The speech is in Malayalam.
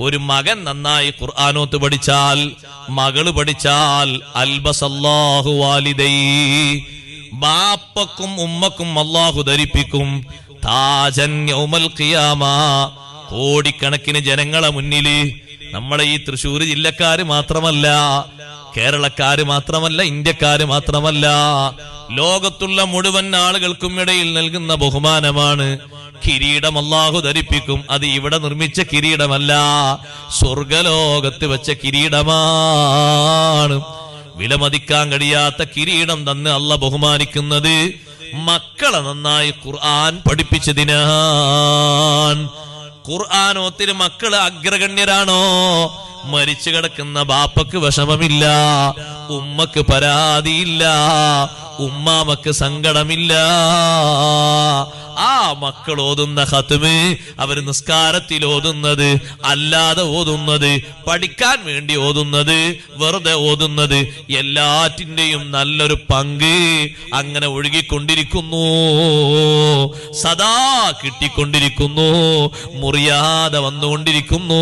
ഒരു മകൻ നന്നായി ഖുർആാനോത്ത് പഠിച്ചാൽ മകൾ പഠിച്ചാൽ അൽബസല്ലാഹു വാലിദൈ. ബാപ്പക്കും ഉമ്മക്കും അള്ളാഹു ധരിപ്പിക്കും. താജൻ യൗമൽ ഖിയാമ. കോടിക്കണക്കിന് ജനങ്ങളെ മുന്നിൽ നമ്മളെ ഈ തൃശ്ശൂർ ജില്ലക്കാര് മാത്രമല്ല കേരളക്കാര് മാത്രമല്ല ഇന്ത്യക്കാര് മാത്രമല്ല ലോകത്തുള്ള മുഴുവൻ ആളുകൾക്കും ഇടയിൽ നൽകുന്ന ബഹുമാനമാണ് കിരീടം അള്ളാഹു ധരിപ്പിക്കും. അത് ഇവിടെ നിർമ്മിച്ച കിരീടമല്ല. സ്വർഗലോകത്ത് വെച്ച കിരീടമാണ്. വിലമതിക്കാൻ കഴിയാത്ത കിരീടം തന്ന് അല്ല ബഹുമാനിക്കുന്നത് മക്കളെ നന്നായി ഖുർആൻ പഠിപ്പിച്ചതിനാണ് ഖുർആാനോത്തിന് മക്കൾ അഗ്രഗണ്യരാണോ? മരിച്ചു കിടക്കുന്ന ബാപ്പക്ക് വിഷമമില്ല. ഉമ്മക്ക് പരാതിയില്ല. ഉമ്മാമക്ക് സങ്കടമില്ല. മക്കൾ ഓതുന്ന ഹത്തുമ് അവർ നിസ്കാരത്തിൽ ഓതുന്നത് അല്ലാതെ ഓതുന്നത് പഠിക്കാൻ വേണ്ടി ഓതുന്നത് വെറുതെ ഓതുന്നത് എല്ലാറ്റിന്റെയും നല്ലൊരു പങ്ക് അങ്ങനെ ഒഴുകിക്കൊണ്ടിരിക്കുന്നു. സദാ കിട്ടിക്കൊണ്ടിരിക്കുന്നു മുറിയാതെ വന്നുകൊണ്ടിരിക്കുന്നു.